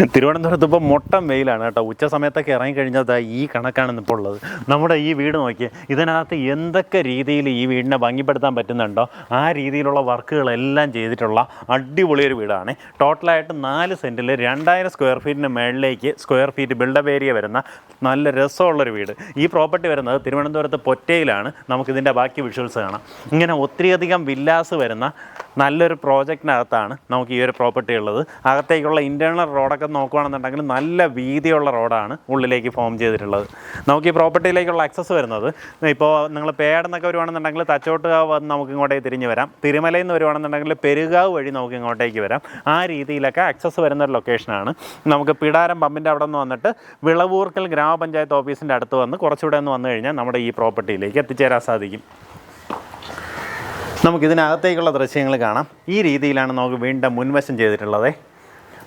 തിരുവനന്തപുരത്ത് ഇപ്പോൾ മൊട്ടം വെയിലാണ് കേട്ടോ. ഉച്ച സമയത്തൊക്കെ ഇറങ്ങിക്കഴിഞ്ഞാൽ ഈ കണക്കാണ് ഇപ്പോൾ ഉള്ളത്. നമ്മുടെ ഈ വീട് നോക്കി ഇതിനകത്ത് എന്തൊക്കെ രീതിയിൽ ഈ വീടിനെ ഭംഗിപ്പെടുത്താൻ പറ്റുന്നുണ്ടോ? ആ രീതിയിലുള്ള വർക്കുകളെല്ലാം ചെയ്തിട്ടുള്ള അടിപൊളിയൊരു വീടാണ്. ടോട്ടലായിട്ട് നാല് സെന്റിൽ രണ്ടായിരം സ്ക്വയർ ഫീറ്റിന് മേളിലേക്ക് സ്ക്വയർ ഫീറ്റ് ബിൽഡപ്പ് ഏരിയ വരുന്ന നല്ല രസമുള്ളൊരു വീട്. ഈ പ്രോപ്പർട്ടി വരുന്നത് തിരുവനന്തപുരത്ത് പൊറ്റയിലാണ്. നമുക്കിതിന്റെ ബാക്കി വിഷ്വൽസ് കാണാം. ഇങ്ങനെ ഒത്തിരിയധികം വില്ലാസ് വരുന്ന നല്ലൊരു പ്രോജക്റ്റിനകത്താണ് നമുക്ക് ഈ ഒരു പ്രോപ്പർട്ടി ഉള്ളത്. അകത്തേക്കുള്ള ഇന്റേർണൽ റോഡൊക്കെ നോക്കുകയാണെന്നുണ്ടെങ്കിൽ നല്ല വീതിയുള്ള റോഡാണ് ഉള്ളിലേക്ക് ഫോം ചെയ്തിട്ടുള്ളത്. നമുക്ക് ഈ പ്രോപ്പർട്ടിയിലേക്കുള്ള ആക്സസ് വരുന്നത്. ഇപ്പോൾ നിങ്ങൾ പേടെന്നൊക്കെ വരുവാണെന്നുണ്ടെങ്കിൽ തച്ചോട്ടുകാവ് വന്ന് നമുക്ക് ഇങ്ങോട്ടേക്ക് തിരിഞ്ഞ് വരാം. തിരുമലയിൽ നിന്ന് വരുവാണെന്നുണ്ടെങ്കിൽ പെരുകാവ് വഴി നമുക്ക് ഇങ്ങോട്ടേക്ക് വരാം. ആ രീതിയിലൊക്കെ ആക്സസ് വരുന്ന ഒരു ലൊക്കേഷനാണ് നമുക്ക് പിടാരം പമ്പിന്റെ അവിടെ നിന്ന് വന്നിട്ട് വിളവൂർക്കൽ ഗ്രാമപഞ്ചായത്ത് ഓഫീസിന്റെ അടുത്ത് വന്ന് കുറച്ചുകൂടെ ഒന്ന് വന്നു കഴിഞ്ഞാൽ നമ്മുടെ ഈ പ്രോപ്പർട്ടിയിലേക്ക് എത്തിച്ചേരാൻ സാധിക്കും. നമുക്കിതിനകത്തേക്കുള്ള ദൃശ്യങ്ങൾ കാണാം. ഈ രീതിയിലാണ് നമുക്ക് വീണ്ടും മുൻവശം ചെയ്തിട്ടുള്ളത്.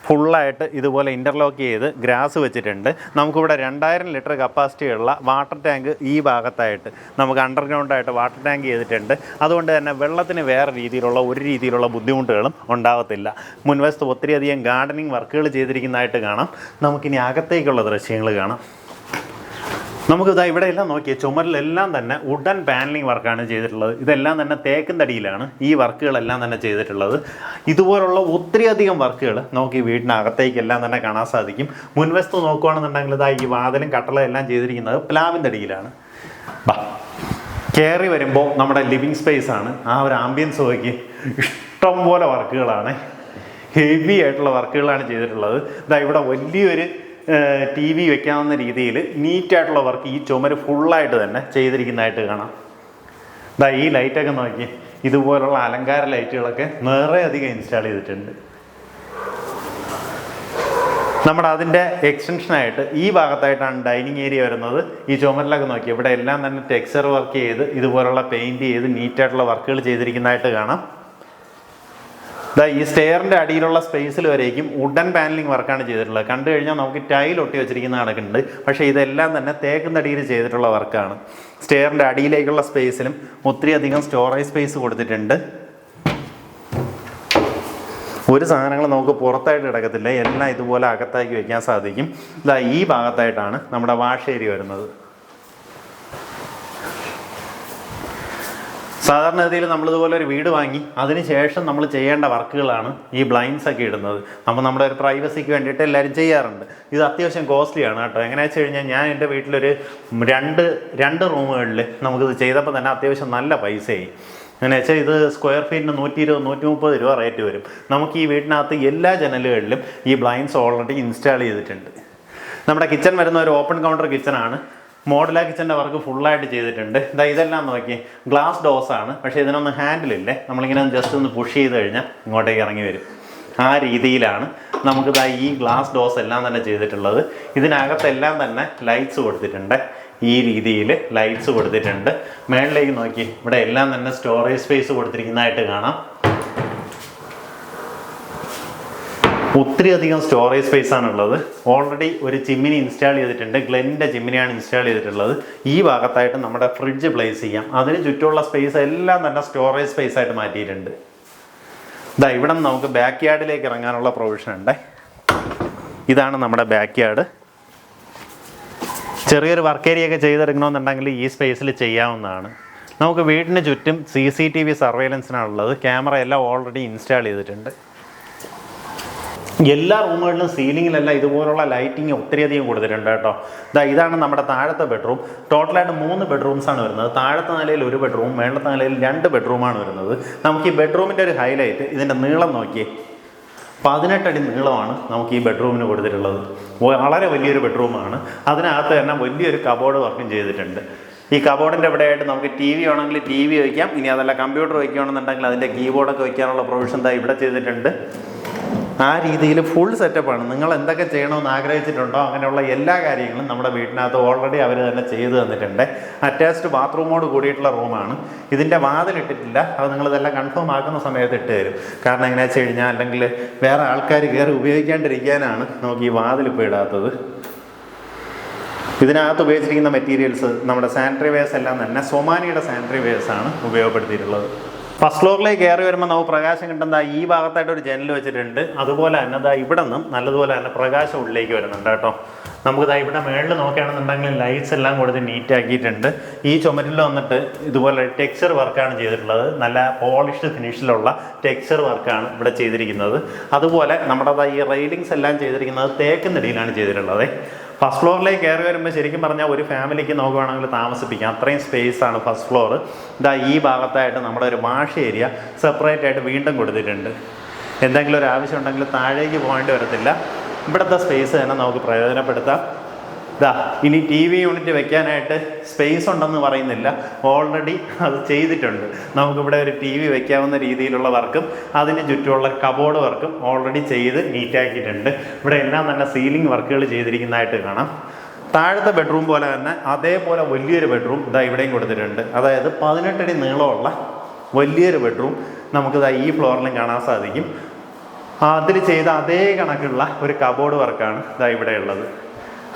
ഫുള്ളായിട്ട് ഇതുപോലെ ഇന്റർലോക്ക് ചെയ്ത് ഗ്രാസ് വെച്ചിട്ടുണ്ട്. നമുക്കിവിടെ രണ്ടായിരം ലിറ്റർ കപ്പാസിറ്റിയുള്ള വാട്ടർ ടാങ്ക് ഈ ഭാഗത്തായിട്ട് നമുക്ക് അണ്ടർഗ്രൗണ്ടായിട്ട് വാട്ടർ ടാങ്ക് ചെയ്തിട്ടുണ്ട്. അതുകൊണ്ട് തന്നെ വെള്ളത്തിന് വേറെ രീതിയിലുള്ള ഒരു രീതിയിലുള്ള ബുദ്ധിമുട്ടുകളും ഉണ്ടാകത്തില്ല മുൻവശത്ത് ഒത്തിരിയധികം ഗാർഡനിങ് വർക്കുകൾ ചെയ്തിരിക്കുന്നതായിട്ട് കാണാം. നമുക്കിനി അകത്തേക്കുള്ള ദൃശ്യങ്ങൾ കാണാം. നമുക്ക് ഇതാ ഇവിടെ എല്ലാം നോക്കിയേ ചുമരിലെല്ലാം തന്നെ വുഡൻ പാനലിംഗ് വർക്കാണ് ചെയ്തിട്ടുള്ളത്. ഇതെല്ലാം തന്നെ തേക്കും തടിയിലാണ് ഈ വർക്കുകളെല്ലാം തന്നെ ചെയ്തിട്ടുള്ളത്. ഇതുപോലുള്ള ഒത്തിരിയധികം വർക്കുകൾ നമുക്ക് ഈ വീടിനകത്തേക്ക് എല്ലാം തന്നെ കാണാൻ സാധിക്കും. മുൻവശത്ത് നോക്കുകയാണെന്നുണ്ടെങ്കിൽ ഇതാ ഈ വാതിലും കട്ടളും എല്ലാം ചെയ്തിരിക്കുന്നത് പ്ലാവിൻ തടിയിലാണ് ബാ കയറി വരുമ്പോൾ നമ്മുടെ ലിവിങ് സ്പേസ് ആണ്. ആ ഒരു ആംബിയൻസ് നോക്കി ഇഷ്ടം പോലെ വർക്കുകളാണ് ഹെവി ആയിട്ടുള്ള വർക്കുകളാണ് ചെയ്തിട്ടുള്ളത്. ഇതാ ഇവിടെ വലിയൊരു ടി വി വെക്കാവുന്ന രീതിയിൽ നീറ്റായിട്ടുള്ള വർക്ക് ഈ ചുമര് ഫുള്ളായിട്ട് തന്നെ ചെയ്തിരിക്കുന്നതായിട്ട് കാണാം. ദാ ഈ ലൈറ്റൊക്കെ നോക്കി. ഇതുപോലുള്ള അലങ്കാര ലൈറ്റുകളൊക്കെ നിറയെ അധികം ഇൻസ്റ്റാൾ ചെയ്തിട്ടുണ്ട്. നമ്മുടെ അതിന്റെ എക്സ്റ്റൻഷനായിട്ട് ഈ ഭാഗത്തായിട്ടാണ് ഡൈനിങ് ഏരിയ വരുന്നത്. ഈ ചുമരിലൊക്കെ നോക്കി. ഇവിടെ എല്ലാം തന്നെ ടെക്സ്ചർ വർക്ക് ചെയ്ത് ഇതുപോലുള്ള പെയിന്റ് ചെയ്ത് നീറ്റായിട്ടുള്ള വർക്കുകൾ ചെയ്തിരിക്കുന്നതായിട്ട് കാണാം. ദാ ഈ സ്റ്റെയറിന്റെ അടിയിലുള്ള സ്പേസിൽ വരേക്കും വുഡൻ പാനലിംഗ് വർക്കാണ് ചെയ്തിട്ടുള്ളത്. കണ്ടു കഴിഞ്ഞാൽ നമുക്ക് ടൈൽ ഒട്ടി വെച്ചിരിക്കുന്ന കണക്കുണ്ട്. പക്ഷേ ഇതെല്ലാം തന്നെ തേക്കും തടിയിൽ ചെയ്തിട്ടുള്ള വർക്കാണ് സ്റ്റെയറിന്റെ അടിയിലേക്കുള്ള സ്പേസിലും ഒത്തിരി അധികം സ്റ്റോറേജ് സ്പേസ് കൊടുത്തിട്ടുണ്ട്. ഒരു സാധനങ്ങൾ നമുക്ക് പുറത്തായിട്ട് കിടക്കത്തില്ല. എല്ലാം ഇതുപോലെ അകത്താക്കി വയ്ക്കാൻ സാധിക്കും. ഇതാ ഈ ഭാഗത്തായിട്ടാണ് നമ്മുടെ വാഷേരി വരുന്നത്. സാധാരണഗതിയിൽ നമ്മളിതുപോലെ ഒരു വീട് വാങ്ങി അതിനുശേഷം നമ്മൾ ചെയ്യേണ്ട വർക്കുകളാണ് ഈ ബ്ലൈൻഡ്സ് ഒക്കെ ഇടുന്നത്. അപ്പോൾ നമ്മുടെ ഒരു പ്രൈവസിക്ക് വേണ്ടിയിട്ട് എല്ലാവരും ചെയ്യാറുണ്ട്. ഇത് അത്യാവശ്യം കോസ്റ്റ്ലിയാണ് കേട്ടോ. എങ്ങനെയാ വെച്ച് കഴിഞ്ഞാൽ ഞാൻ എന്റെ വീട്ടിലൊരു രണ്ട് രണ്ട് റൂമുകളിൽ നമുക്കിത് ചെയ്തപ്പോൾ തന്നെ അത്യാവശ്യം നല്ല പൈസയായി. അങ്ങനെ വെച്ചാൽ ഇത് സ്ക്വയർ ഫീറ്റിന് നൂറ്റി ഇരുപത് നൂറ്റി മുപ്പത് രൂപ റേറ്റ് വരും. നമുക്ക് ഈ വീട്ടിനകത്ത് എല്ലാ ജനലുകളിലും ഈ ബ്ലൈൻഡ്സ് ഓൾറെഡി ഇൻസ്റ്റാൾ ചെയ്തിട്ടുണ്ട്. നമ്മുടെ കിച്ചൺ വരുന്ന ഒരു ഓപ്പൺ കൗണ്ടർ കിച്ചണാണ് മോഡലാ കിച്ചന്റെ വർക്ക് ഫുള്ളായിട്ട് ചെയ്തിട്ടുണ്ട്. ഇതാ ഇതെല്ലാം നോക്കി. ഗ്ലാസ് ഡോസ് ആണ്. പക്ഷേ ഇതിനൊന്നും ഹാൻഡിലില്ലേ നമ്മളിങ്ങനെ ജസ്റ്റ് ഒന്ന് പുഷ് ചെയ്ത് കഴിഞ്ഞാൽ ഇങ്ങോട്ടേക്ക് ഇറങ്ങി വരും. ആ രീതിയിലാണ് നമുക്കിതാ ഈ ഗ്ലാസ് ഡോസ് എല്ലാം തന്നെ ചെയ്തിട്ടുള്ളത്. ഇതിനകത്തെല്ലാം തന്നെ ലൈറ്റ്സ് കൊടുത്തിട്ടുണ്ട്. ഈ രീതിയിൽ ലൈറ്റ്സ് കൊടുത്തിട്ടുണ്ട്. മേളിലേക്ക് നോക്കി. ഇവിടെ എല്ലാം തന്നെ സ്റ്റോറേജ് സ്പേസ് കൊടുത്തിരിക്കുന്നതായിട്ട് കാണാം. ഒത്തിരി അധികം സ്റ്റോറേജ് സ്പേസ് ആണ് ഉള്ളത് ഓൾറെഡി ഒരു ചിമ്മിനി ഇൻസ്റ്റാൾ ചെയ്തിട്ടുണ്ട്. ഗ്ലെന്റെ ചിമ്മിനിയാണ് ഇൻസ്റ്റാൾ ചെയ്തിട്ടുള്ളത്. ഈ ഭാഗത്തായിട്ട് നമ്മുടെ ഫ്രിഡ്ജ് പ്ലേസ് ചെയ്യാം. അതിന് ചുറ്റുമുള്ള സ്പേസ് എല്ലാം തന്നെ സ്റ്റോറേജ് സ്പേസ് ആയിട്ട് മാറ്റിയിട്ടുണ്ട്. ഇതാ ഇവിടെ നമുക്ക് ബാക്ക് യാർഡിലേക്ക് ഇറങ്ങാനുള്ള പ്രൊവിഷൻ ഉണ്ട്. ഇതാണ് നമ്മുടെ ബാക്ക് യാർഡ് ചെറിയൊരു വർക്ക് ഏരിയ ഒക്കെ ചെയ്തെടുക്കണമെന്നുണ്ടെങ്കിൽ ഈ സ്പേസിൽ ചെയ്യാവുന്നതാണ്. നമുക്ക് വീടിന് ചുറ്റും സി സി ടി വി സർവൈലൻസിനാണുള്ളത് ക്യാമറ എല്ലാം ഓൾറെഡി ഇൻസ്റ്റാൾ ചെയ്തിട്ടുണ്ട്. എല്ലാ റൂമുകളിലും സീലിങ്ങിലല്ല ഇതുപോലുള്ള ലൈറ്റിംഗ് ഒത്തിരിയധികം കൊടുത്തിട്ടുണ്ട് കേട്ടോ. ഇതാ ഇതാണ് നമ്മുടെ താഴത്തെ ബെഡ്റൂം ടോട്ടലായിട്ട് മൂന്ന് ബെഡ്റൂംസ് ആണ് വരുന്നത്. താഴത്തെ നിലയിൽ ഒരു ബെഡ്റൂം മേളത്തെ നിലയിൽ രണ്ട് ബെഡ്റൂമാണ് വരുന്നത്. നമുക്ക് ഈ ബെഡ്റൂമിന്റെ ഒരു ഹൈലൈറ്റ് ഇതിന്റെ നീളം നോക്കിയേ. പതിനെട്ടടി നീളമാണ് നമുക്ക് ഈ ബെഡ്റൂമിന് കൊടുത്തിട്ടുള്ളത്. വളരെ വലിയൊരു ബെഡ്റൂമാണ് അതിനകത്ത് തന്നെ വലിയൊരു കബോർഡ് വർക്കും ചെയ്തിട്ടുണ്ട്. ഈ കബോർഡിന്റെ ഇവിടെയായിട്ട് നമുക്ക് ടി വി ആണെങ്കിൽ ടി വി വയ്ക്കാം. ഇനി അതല്ല കമ്പ്യൂട്ടർ വയ്ക്കുകയാണെന്നുണ്ടെങ്കിൽ അതിന്റെ കീബോർഡൊക്കെ വയ്ക്കാനുള്ള പ്രൊവിഷൻ ഇവിടെ ചെയ്തിട്ടുണ്ട്. ആ രീതിയിൽ ഫുൾ സെറ്റപ്പാണ് നിങ്ങൾ എന്തൊക്കെ ചെയ്യണമെന്ന് ആഗ്രഹിച്ചിട്ടുണ്ടോ അങ്ങനെയുള്ള എല്ലാ കാര്യങ്ങളും നമ്മുടെ വീട്ടിനകത്ത് ഓൾറെഡി അവർ തന്നെ ചെയ്തു തന്നിട്ടുണ്ട്. അറ്റാച്ച്ഡ് ബാത്റൂമോട് കൂടിയിട്ടുള്ള റൂമാണ് ഇതിന്റെ വാതിലിട്ടിട്ടില്ല. അത് നിങ്ങളിതെല്ലാം കൺഫേം ആക്കുന്ന സമയത്ത് ഇട്ട് തരും. കാരണം എങ്ങനെയാ വെച്ച് കഴിഞ്ഞാൽ അല്ലെങ്കിൽ വേറെ ആൾക്കാർ കയറി ഉപയോഗിക്കാണ്ടിരിക്കാനാണ് നമുക്ക് ഈ വാതിൽ ഇപ്പോൾ ഇടാത്തത്. ഇതിനകത്ത് ഉപയോഗിച്ചിരിക്കുന്ന മെറ്റീരിയൽസ് നമ്മുടെ സാനിറ്ററി വെയർസ് എല്ലാം തന്നെ സൊമാനിയുടെ സാനിറ്ററി വെയർസ് ആണ് ഉപയോഗപ്പെടുത്തിയിട്ടുള്ളത്. ഫസ്റ്റ് ഫ്ലോറിലേക്ക് കയറി വരുമ്പോൾ നമുക്ക് പ്രകാശം കിട്ടുന്ന ഈ ഭാഗത്തായിട്ട് ഒരു ജനൽ വെച്ചിട്ടുണ്ട്. അതുപോലെ തന്നെ ദാ ഇവിടെ നിന്നും നല്ലതുപോലെ തന്നെ പ്രകാശം ഉള്ളിലേക്ക് വരുന്നുണ്ട് കേട്ടോ. നമുക്ക് ദാ ഇവിടെ മേളിൽ നോക്കുകയാണെന്നുണ്ടെങ്കിൽ ലൈറ്റ്സ് എല്ലാം കൊടുത്ത് നീറ്റാക്കിയിട്ടുണ്ട് ഈ ചുമരിൽ വന്നിട്ട് ഇതുപോലെ ടെക്സ്ചർ വർക്കാണ് ചെയ്തിട്ടുള്ളത്. നല്ല പോളിഷ്ഡ് ഫിനിഷിലുള്ള ടെക്സ്ചർ വർക്കാണ് ഇവിടെ ചെയ്തിരിക്കുന്നത്. അതുപോലെ നമ്മുടെ ഈ റെയിലിങ്സ് എല്ലാം ചെയ്തിരിക്കുന്നത് തേക്കിനടിയിലാണ് ചെയ്തിട്ടുള്ളത്. ഫസ്റ്റ് ഫ്ലോറിലേക്ക് കയറി വരുമ്പോൾ ശരിക്കും പറഞ്ഞാൽ ഒരു ഫാമിലിക്ക് നോക്കുകയാണെങ്കിൽ താമസിപ്പിക്കാം. അത്രയും സ്പേസ് ആണ് ഫസ്റ്റ് ഫ്ലോർ ഇതാ ഈ ഭാഗത്തായിട്ട് നമ്മുടെ ഒരു വാഷ് ഏരിയ സെപ്പറേറ്റ് ആയിട്ട് വീണ്ടും കൊടുത്തിട്ടുണ്ട്. എന്തെങ്കിലും ഒരു ആവശ്യം ഉണ്ടെങ്കിൽ താഴേക്ക് പോകേണ്ടി വരത്തില്ല. ഇവിടുത്തെ സ്പേസ് തന്നെ നമുക്ക് പ്രയോജനപ്പെടുത്താം. ഇതാ ഇനി ടി വി യൂണിറ്റ് വെക്കാനായിട്ട് സ്പേസ് ഉണ്ടെന്ന് പറയുന്നില്ല. ഓൾറെഡി അത് ചെയ്തിട്ടുണ്ട്. നമുക്കിവിടെ ഒരു ടി വി വെക്കാവുന്ന രീതിയിലുള്ള വർക്കും അതിന് ചുറ്റുമുള്ള കബോർഡ് വർക്കും ഓൾറെഡി ചെയ്ത് നീറ്റാക്കിയിട്ടുണ്ട് ഇവിടെ എല്ലാം നല്ല സീലിംഗ് വർക്കുകൾ ചെയ്തിരിക്കുന്നതായിട്ട് കാണാം. താഴത്തെ ബെഡ്റൂം പോലെ തന്നെ അതേപോലെ വലിയൊരു ബെഡ്റൂം ഇതാ ഇവിടെയും കൊടുത്തിട്ടുണ്ട്. അതായത് പതിനെട്ടടി നീളമുള്ള വലിയൊരു ബെഡ്റൂം നമുക്കിതാ ഈ ഫ്ലോറിലും കാണാൻ സാധിക്കും. അതിൽ ചെയ്ത അതേ കണക്കുള്ള ഒരു കബോർഡ് വർക്കാണ് ഇതാ ഇവിടെ ഉള്ളത്.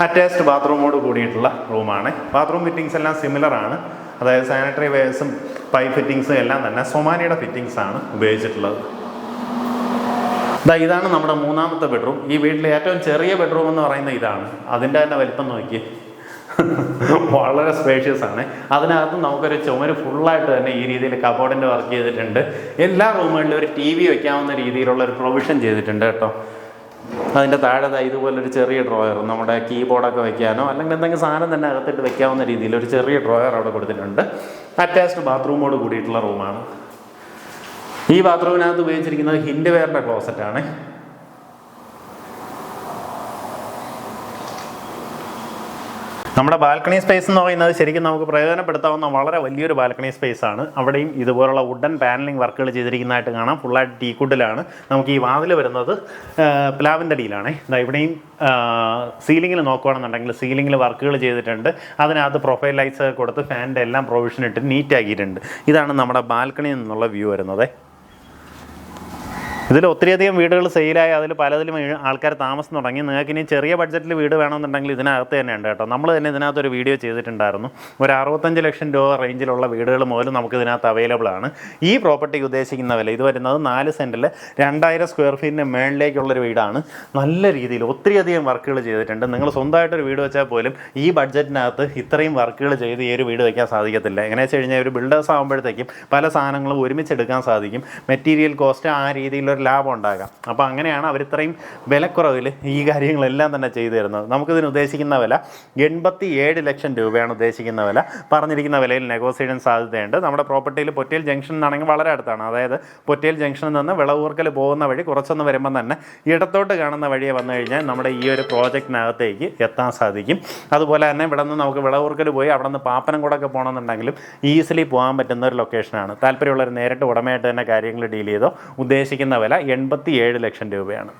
അറ്റാച്ച്ഡ് ബാത്റൂമോട് കൂടിയിട്ടുള്ള റൂമാണ്. ബാത്റൂം ഫിറ്റിങ്സ് എല്ലാം സിമിലർ ആണ്. അതായത് സാനിറ്ററി വെയർസും പൈപ്പ് ഫിറ്റിങ്സും എല്ലാം തന്നെ സൊമാനിയുടെ ഫിറ്റിങ്സ് ആണ് ഉപയോഗിച്ചിട്ടുള്ളത്. ഇതാ ഇതാണ് നമ്മുടെ മൂന്നാമത്തെ ബെഡ്റൂം ഈ വീട്ടിലെ ഏറ്റവും ചെറിയ ബെഡ്റൂം എന്ന് പറയുന്നത് ഇതാണ്. അതിന്റെ തന്നെ വലിപ്പം നോക്കി വളരെ സ്പേഷ്യസ് ആണ്. അതിനകത്ത് നമുക്കൊരു ചുമര് ഫുള്ളായിട്ട് തന്നെ ഈ രീതിയിൽ കബോർഡിന്റെ വർക്ക് ചെയ്തിട്ടുണ്ട്. എല്ലാ റൂമുകളിലും ഒരു ടി വി വെക്കാവുന്ന രീതിയിലുള്ള ഒരു പ്രൊവിഷൻ ചെയ്തിട്ടുണ്ട് കേട്ടോ. അതിന്റെ താഴെ ഇതുപോലൊരു ചെറിയ ഡ്രോയർ നമ്മുടെ കീബോർഡൊക്കെ വെക്കാനോ അല്ലെങ്കിൽ എന്തെങ്കിലും സാധനം തന്നെ അകത്തിട്ട് വെക്കാവുന്ന രീതിയിൽ ഒരു ചെറിയ ഡ്രോയർ അവിടെ കൊടുത്തിട്ടുണ്ട്. അറ്റാച്ച്ഡ് ബാത്റൂമോട് കൂടിയിട്ടുള്ള റൂമാണ്. ഈ ബാത്റൂമിനകത്ത് ഉപയോഗിച്ചിരിക്കുന്നത് ഹിൻഡ് വെയറിന്റെ ക്ലോസറ്റ് നമ്മുടെ ബാൽക്കണി സ്പേസ് എന്ന് പറയുന്നത് ശരിക്കും നമുക്ക് പ്രയോജനപ്പെടുത്താവുന്ന വളരെ വലിയൊരു ബാൽക്കണി സ്പേസ് ആണ്. അവിടെയും ഇതുപോലുള്ള വുഡൻ പാനലിംഗ് വർക്കുകൾ ചെയ്തിരിക്കുന്നതായിട്ട് കാണാം. ഫുള്ളായിട്ട് ടീ കുഡിലാണ് നമുക്ക് ഈ വാതിൽ വരുന്നത് പ്ലാവിന്റെ അടിയിലാണ്. ഇതാ ഇവിടെയും സീലിംഗിൽ നോക്കുകയാണെന്നുണ്ടെങ്കിൽ സീലിംഗിൽ വർക്കുകൾ ചെയ്തിട്ടുണ്ട്. അതിനകത്ത് പ്രൊഫൈൽ ലൈറ്റ്സ് കൊടുത്ത് ഫാനിന്റെ എല്ലാം പ്രൊവിഷൻ ഇട്ട് നീറ്റാക്കിയിട്ടുണ്ട് ഇതാണ് നമ്മുടെ ബാൽക്കണിയിൽ നിന്നുള്ള വ്യൂ വരുന്നത്. ഇതിൽ ഒത്തിരിയധികം വീടുകൾ സെയിലായി അതിൽ പലതിലും ആൾക്കാർ താമസം തുടങ്ങി. നിങ്ങൾക്ക് ഇനി ചെറിയ ബഡ്ജറ്റിൽ വീട് വേണമെന്നുണ്ടെങ്കിൽ ഇതിനകത്ത് തന്നെ ഉണ്ട് കേട്ടോ. നമ്മൾ തന്നെ ഇതിനകത്ത് ഒരു വീഡിയോ ചെയ്തിട്ടുണ്ടായിരുന്നു. ഒരു അറുപത്തഞ്ച് ലക്ഷം രൂപ റേഞ്ചിലുള്ള വീടുകൾ പോലും നമുക്ക് ഇതിനകത്ത് അവൈലബിൾ ആണ്. ഈ പ്രോപ്പർട്ടിക്ക് ഉദ്ദേശിക്കുന്ന വില ഇത് വരുന്നത് നാല് സെന്റിൽ രണ്ടായിരം സ്ക്വയർ ഫീറ്റിന് മേളിലേക്കുള്ളൊരു വീടാണ്. നല്ല രീതിയിൽ ഒത്തിരിയധികം വർക്കുകൾ ചെയ്തിട്ടുണ്ട്. നിങ്ങൾ സ്വന്തമായിട്ടൊരു വീട് വെച്ചാൽ പോലും ഈ ബഡ്ജറ്റിനകത്ത് ഇത്രയും വർക്കുകൾ ചെയ്ത് ഈ ഒരു വീട് വയ്ക്കാൻ സാധിക്കത്തില്ല. എങ്ങനെ വെച്ച് കഴിഞ്ഞാൽ ഒരു ബിൽഡേഴ്സ് ആകുമ്പോഴത്തേക്കും പല സാധനങ്ങളും ഒരുമിച്ചെടുക്കാൻ സാധിക്കും. മെറ്റീരിയൽ കോസ്റ്റ് ആ രീതിയിലൊരു ലാഭം ഉണ്ടാകാം. അപ്പോൾ അങ്ങനെയാണ് അവർ ഇത്രയും വിലക്കുറവിൽ ഈ കാര്യങ്ങളെല്ലാം തന്നെ ചെയ്തു തരുന്നത്. നമുക്കിതിന് ഉദ്ദേശിക്കുന്ന വില എൺപത്തി ഏഴ് ലക്ഷം രൂപയാണ് ഉദ്ദേശിക്കുന്ന വില. പറഞ്ഞിരിക്കുന്ന വിലയിൽ നെഗോസിയേഷൻ സാധ്യതയുണ്ട്. നമ്മുടെ പ്രോപ്പർട്ടിയിൽ പൊറ്റേൽ ജംഗ്ഷൻ എന്നാണെങ്കിൽ വളരെ അടുത്താണ്. അതായത് പൊറ്റേൽ ജംഗ്ഷനിൽ നിന്ന് വിളവൂർക്കൽ പോകുന്ന വഴി കുറച്ചൊന്ന് വരുമ്പോൾ തന്നെ ഇടത്തോട്ട് കാണുന്ന വഴിയെ വന്നു കഴിഞ്ഞാൽ നമ്മുടെ ഈ ഒരു പ്രോജക്റ്റിനകത്തേക്ക് എത്താൻ സാധിക്കും. അതുപോലെ തന്നെ ഇവിടെ നിന്ന് നമുക്ക് വിളവൂർക്കൽ പോയി അവിടെ നിന്ന് പാപ്പനംകുടൊക്കെ പോകണമെന്നുണ്ടെങ്കിലും ഈസിലി പോകാൻ പറ്റുന്ന ഒരു ലൊക്കേഷനാണ് താല്പര്യമുള്ളവർ നേരിട്ട് ഉടമയായിട്ട് തന്നെ കാര്യങ്ങൾ ഡീൽ ചെയ്തോ ഉദ്ദേശിക്കുന്ന വില എൺപത്തി ഏഴ് ലക്ഷം രൂപയാണ്.